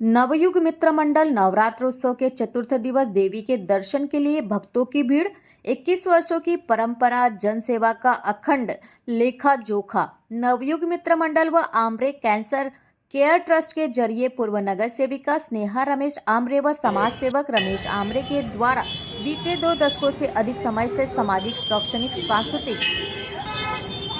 नवयुग मित्र मंडल नवरात्रोत्सव के चतुर्थ दिवस देवी के दर्शन के लिए भक्तों की भीड़ 21 वर्षों की परंपरा, जनसेवा का अखंड लेखा जोखा नवयुग मित्र मंडल व आमरे कैंसर केयर ट्रस्ट के ज़रिए पूर्व नगर सेविका स्नेहा रमेश आमरे व समाज सेवक रमेश आमरे के द्वारा बीते दो दशकों से अधिक समय से सामाजिक, शैक्षणिक, सांस्कृतिक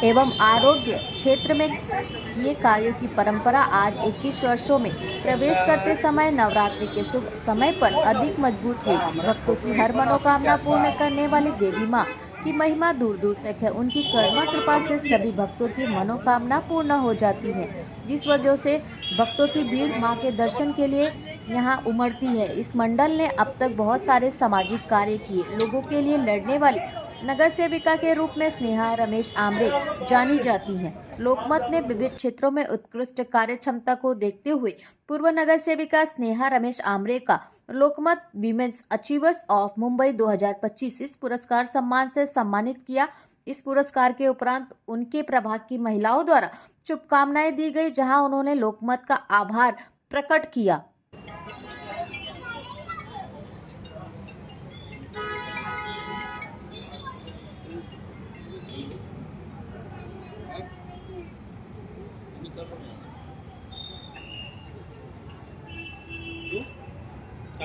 एवं आरोग्य क्षेत्र में किए कार्यों की परंपरा आज 21 वर्षों में प्रवेश करते समय नवरात्रि के शुभ समय पर अधिक मज़बूत हुई। भक्तों की हर मनोकामना पूर्ण करने वाली देवी माँ की महिमा दूर दूर तक है। उनकी कर्मा कृपा से सभी भक्तों की मनोकामना पूर्ण हो जाती है। जिस वजह से भक्तों की भीड़ माँ के दर्शन के लिए यहाँ उमड़ती है। इस मंडल ने अब तक बहुत सारे सामाजिक कार्य किए। लोगों के लिए लड़ने वाली नगर सेविका के रूप में स्नेहा, रमेश आमरे जानी जाती हैं। लोकमत ने विविध क्षेत्रों में उत्कृष्ट कार्य क्षमता को देखते हुए पूर्व नगर सेविका स्नेहा, रमेश आमरे का Lokmat women's achievers of Mumbai 2025 इस पुरस्कार सम्मान से सम्मानित किया। इस पुरस्कार के उपरांत उनके प्रभाग की महिलाओं द्वारा शुभकामनाएँ दी गई, जहाँ उन्होंने लोकमत का आभार प्रकट किया।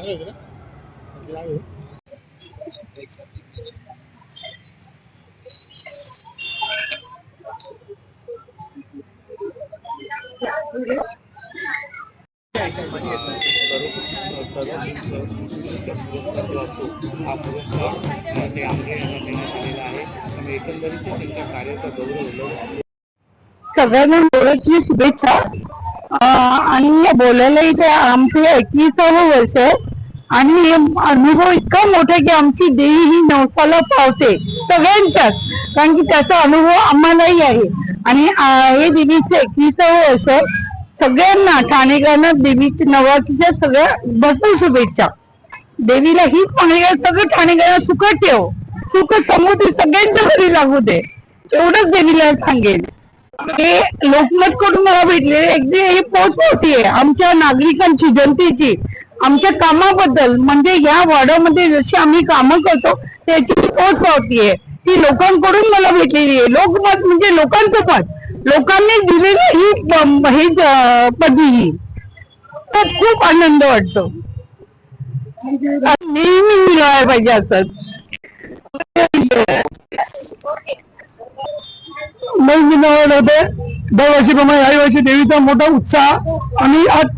चांगलं होतं ना ते आमरे यांना देण्यात आलेला आहे. आणि एकंदरीत त्यांच्या कार्याचा गौरव सगळ्यांना बोलायची शुभेच्छा. आणि बोलायला इथे आमचे एकवीसावं वर्ष आणि आणि अनुभव इतका मोठा की आमची देवी ही नवसाला पावते सगळ्यांच्याच कारण की त्याचा अनुभव आम्हालाही आहे. आणि हे देवीचं एकविसावं वर्ष सगळ्यांना ठाणेकरांना देवीच्या नवरात्रीच्या सगळ्या भरपूर शुभेच्छा. देवीला हीच मागणी सगळं ठाणेकरांना सुख ठेव. सुख समृद्धी सगळ्यांच्या घरी लागू दे. एवढंच देवीला सांगेल हे लोकमत कडून मला भेटले एकदा ही पोच होतीये आमच्या नागरिकांची जनतेची आमच्या कामाबद्दल म्हणजे या वॉर्डामध्ये जशी आम्ही कामं करतो त्याची पोच आहे ती लोकांकडून मला भेटलेली आहे. लोकमत म्हणजे लोकांचं पद. लोकांनी दिलेली ही हे पदवी. ही तर खूप आनंद वाटतो. नेहमी मिळवायला पाहिजे असत. नवीन नवीन होते. दरवर्षीप्रमाणे याही वर्षी देवीचा मोठा उत्साह आणि आज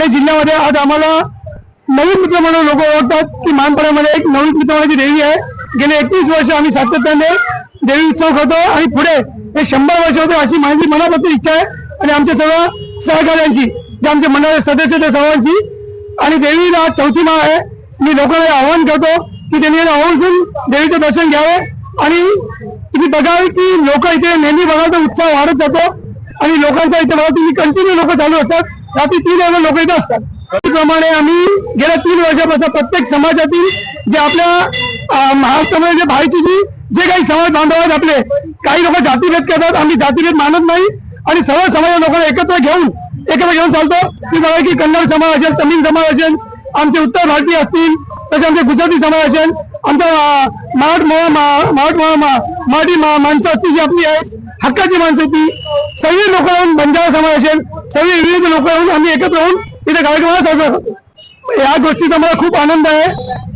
ठाणे जिल्ह्यामध्ये आज आम्हाला नवीन मित्र म्हणून लोक ओळखतात. की मानपड्यामध्ये एक नवीन मित्र देवी आहे. गेले एकवीस वर्ष आम्ही सातत्याने देवी उत्सव करतो आणि पुढे हे शंभर वर्ष होते अशी माझी मनापासून इच्छा आहे. आणि आमच्या सर्व सहकार्यांची जे आमचे मंडळाचे सदस्य ते सर्वांची. आणि देवीला चौथी माळ आहे. मी लोकांना आवाहन करतो की त्यांनी आवडून देवीचं दर्शन घ्यावे. आणि तुम्ही बघाल की लोक इथे नेहमी बघाल तर उत्साह वाढत जातो. आणि लोकांचा इथे बघा तुम्ही कंटिन्यू लोक चालू असतात. रात्री तीन हजार लोक इथं असतात. त्याप्रमाणे आम्ही गेल्या तीन वर्षापासून प्रत्येक समाजातील जे आपल्या महाराष्ट्रामध्ये जे बाहेरची जी जे काही समाज बांधव आहेत आपले काही लोक जातीभेद करतात आम्ही जातीभेद मानत नाही. आणि सर्व समाज लोकांना एकत्र घेऊन एकत्र घेऊन चालतो. की बघा की कन्नड समाज असेल तमिळ समाज असेल आमचे उत्तर भारतीय असतील तसे आमचे गुजराती समाज असेल आमचा अं, मराठ मराठी माणसं असतील जी आपली आहेत हक्काची माणसं ती सगळी लोक बंजारा समाज असेल सर्व विविध लोक येऊन आम्ही एकत्र होऊन तिथे कार्यक्रमाला साजरा करतो. या गोष्टीचा मला खूप आनंद आहे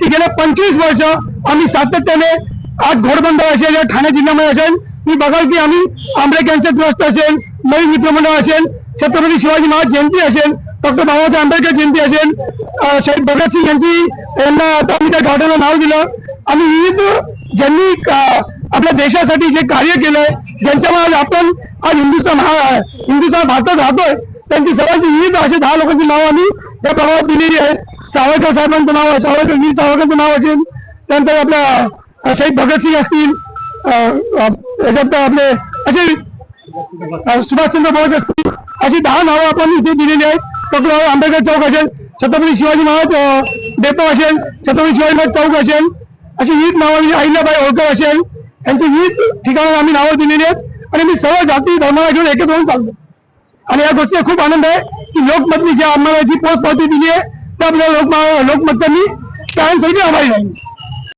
की गेल्या पंचवीस वर्ष आम्ही सातत्याने आज घोडबंदर असेल या ठाणे जिल्ह्यामध्ये असेल मी बघाल की आम्ही आंबे कॅन्सर ट्रस्ट असेल नवीन मित्रमंडळ असेल छत्रपती शिवाजी महाराज जयंती असेल डॉक्टर बाबासाहेब आंबेडकर जयंती असेल शहीद भगतसिंग यांची यांना आता आम्ही त्या गार्डनला नाव दिलं. आम्ही विविध ज्यांनी आपल्या देशासाठी जे कार्य केलंय ज्यांच्यामुळे आज आपण आज हिंदुस्थान हा हिंदुस्थान भारतात राहतोय त्यांची सर्वांची विविध असे दहा लोकांची नावं आम्ही त्या प्रभावात दिलेली आहे सावरकर साहेबांचं नाव आहे सावरकर वीर सावरकरचं नाव असेल त्यानंतर आपल्या शहीद भगतसिंग असतील अं, याच्यात आपले असे सुभाषचंद्र बोस असतील अशी दहा नावं आपण इथे दिलेली आहेत. डॉक्टर आंबेडकर चौक असेल छत्रपती शिवाजी महाराज डेपो असेल छत्रपती शिवाजी महाराज चौक असेल अशी विविध नावं अहिल्याबाई होळकर असेल यांची विविध ठिकाणी आम्ही नावं दिलेली आहेत आणि मी सर्व जाती धर्माला घेऊन एकत्र होऊन चालतो आणि या गोष्टीचा खूप आनंद आहे की लोकमतनी जी आम्हाला जी पोच पावती दिली आहे त्या आपल्या लोक लोकमतचा मी कायमसाठी आभारी राहील